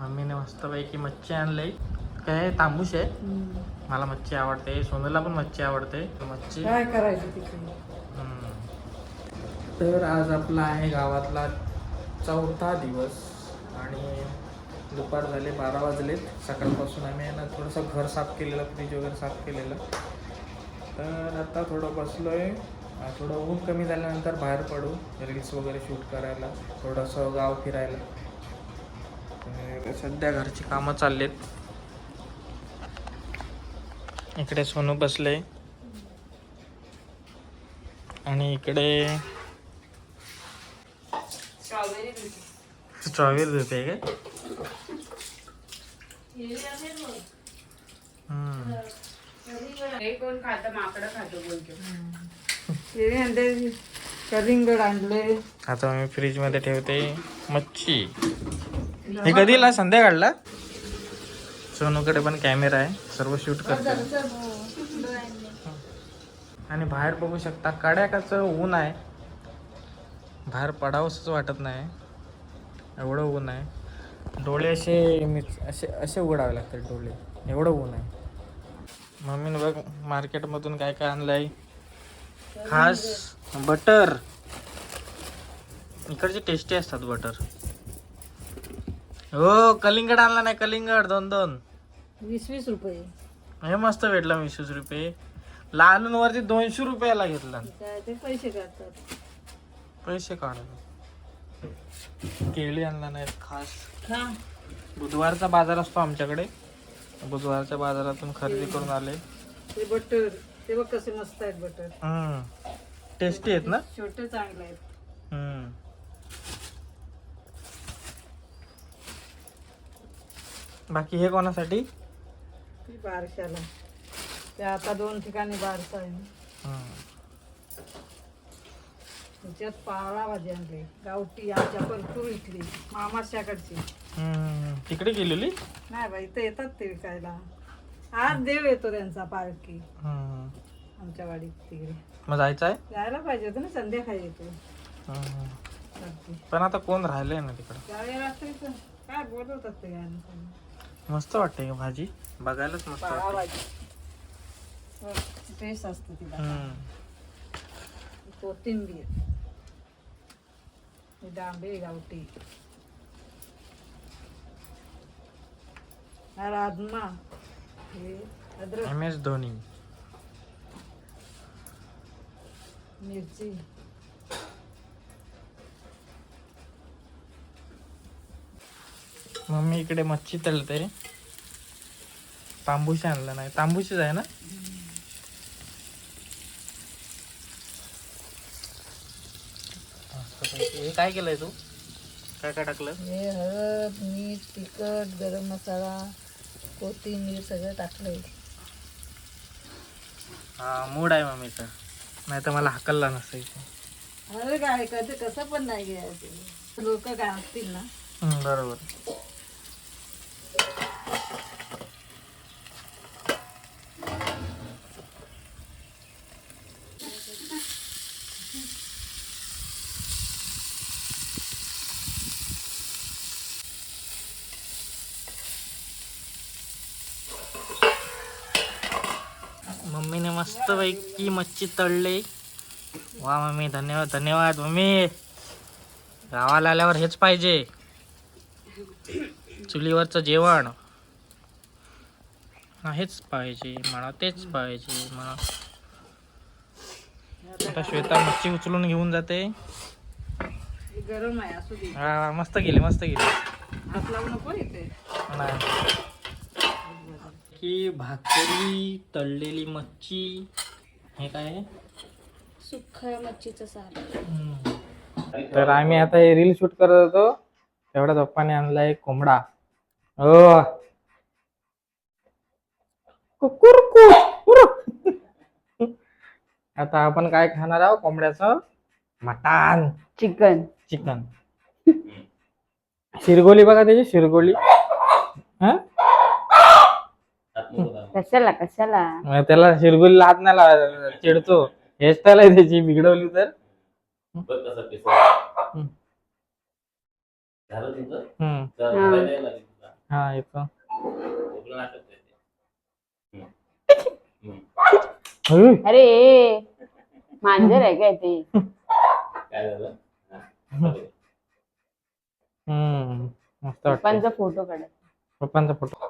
मम्मीने मस्तपैकी मच्छी आणली. काय तांबूस आहे? मला मच्छी आवडते. सोनूला पण मच्छी आवडते. मच्छी. काय करायचं. तर आज आपला आहे गावातला चौथा दिवस आणि दुपार झाले बारा वाजलेत. सकाळपासून आम्ही आहे ना थोडंसं घर साफ केलेलं फ्रीज वगैरे साफ केलेलं. तर आता थोडं बसलोय. अं, थोडं ऊन कमी झाल्यानंतर बाहेर पडू. रील्स वगैरे शूट करायला थोडंसं गाव फिरायला. सध्या घरची कामं चाललेत. इकडे सोनू बसले आणि इकडे स्ट्रॉबेरी देते काय. हे आता मी फ्रीजमध्ये ठेवते मच्छी. हे कधीला संध्याकाळला? सोनूकडे पण कॅमेरा आहे. सर्व शूट करते आणि बाहेर बघू शकता कड्याकाचं ऊन आहे. बाहेर पडावंच वाटत नाही. एवढं ऊन आहे. डोळे असे मिच असे असे उघडावे लागतात डोळे. एवढं ऊन आहे. मम्मीने बघ मार्केटमधून काय काय आणलंय. खास बटर. इकडचे टेस्टी असतात बटर. हो कलिंगड आणला नाही कलिंगड दोन दोन. वीस वीस रुपये. हे मस्त भेटला वीस रुपये. लहान वरती दोनशे रुपयाला घेतला. काय ते पैसे काढतात. पैसे काढा केळी आणला नाही खास. खा बुधवारचा बाजार असतो आमच्याकडे. बुधवारच्या बाजारातून खरेदी करून आले. ते बटर ते बघ कसे मस्त आहेत बटर. हम्म. टेस्टी आहेत ना? छोटे चांगले आहेत. हम्म. बाकी हे कोणासाठी? ती बारशाला. ते आता दोन ठिकाणी बारसा आहे. त्याच्यात पाळा भाजी आणली. गावठी आमच्या परतूर इथली मामाच्याकडची हम्म. तिकडे गेलेली? नाही बाई इथं येतात ते विकायला. आज देव येतो त्यांचा पालखी. हम्म. आमच्या वाडीत तिकडे. मग जायचं आहे? जायला पाहिजे होतं ना संध्याकाळी येतो. हम्म. रात्री. पण आता कोण राहिलंय ना तिकडं? त्यावेळी रात्रीचं. काय बोलवतात ते गाणं मस्त वाटते का भाजी. बघायलाच मस्त वाटते भाजी. टेस्ट असते तिला. हम्म. कोथिंबीर. ही डांबे गावठी. हा राजमा. हे अद्रक. M S Dhoni. मिरची. मम्मी इकडे मच्छी तळते. तांबूशी आणलं नाही. तांबूशीच आहे ना. हे काय केलंय तू? काय काय टाकलं? हे हळद मीठ तिखट गरम मसाला कोथिंबीर सगळं टाकलंय. हा मूड आहे मम्मीचा. नाही तर मला हाकलला नसायचं. अरे काय कधी कसं पण नाही घ्यायचं. लोक काय असतील ना? हम्म, बरोबर. मम्मीने मस्त पैकी मच्छी तळले. वा मम्मी धन्यवाद धन्यवाद मम्मी. गावाला आल्यावर हेच पाहिजे. चुलीवरचं जेवण. हेच पाहिजे मला तेच पाहिजे मला आता श्वेता मच्छी उचलून घेऊन जाते. गरम आहे हा मस्त गेली मस्त गेली हात लावू नको नाही. की भाकरी तळलेली मच्छी हे काय आहे? सुक्का मच्छीचं सार. तर आम्ही आता हे रील शूट करत होतो. तेवढ्या पप्पाने आणलाय कोंबडा. हो कुकुरकू, कुरु. आता आपण काय खाणार आहोत कोंबड्याचं? मटण. चिकन. चिकन. शिरगोली बघा त्याची शिरगोली हा कशाला कशाला? मग त्याला शिरगोलीला हात नाही लावायचा चिडतो. हेअरस्टाईल आहे त्याची बिघडवली तर. बघ कसं पिसं. हम्म. झालं तिचं हम्म. तर हा. बोलायला यायला लागली तुला. हा येतो. अय, अरे मांजर आहे काय ते? हम्म. मस्त वाटतं पप्पांचा फोटो काढ. पप्पांचा फोटो.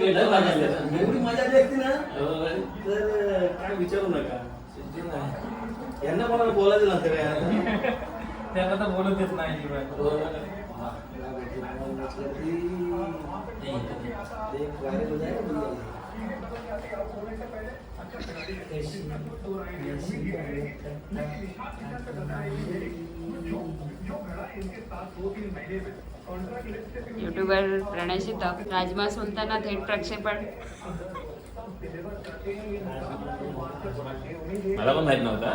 एवढी मजा देखते ना? तर काय विचारू नका. यांना कोणाला बोलायचं नसतं काय त्याला तर बोलू देत नाही. एक व्हायरल हो जाएगा युट्यूबर प्रणयशी तक राजमा सुलताना थेट प्रक्षेपण. मला पण माहीत नव्हता.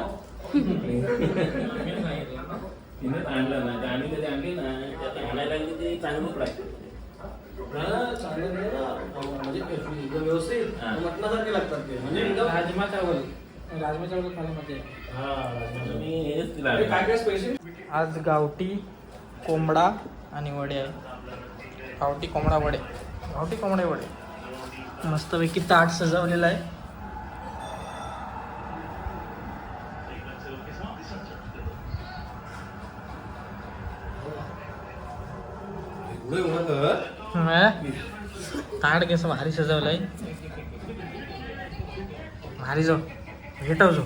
तिनेच आणलं ना आम्ही कधी आणली ना ते आता आणायला लागली ते चांगलं. म्हणजे एकदम व्यवस्थित. मटणासारखे लागतात ते. म्हणजे एकदम राजमा चावल. राजमा चावल खायला मजा येते हा, राजमा. मी हेच तिला अरे, काय आणलं. काय स्पेशल आज गावठी कोंबडा आणि वडे. आहे गावठी कोंबडा वडे. गावठी कोंबडे वडे. मस्तपैकी ताट सजवलेलं आहे. हं? ताट कसं भारी सजवलंय. भारी जाऊ भेटव जाऊ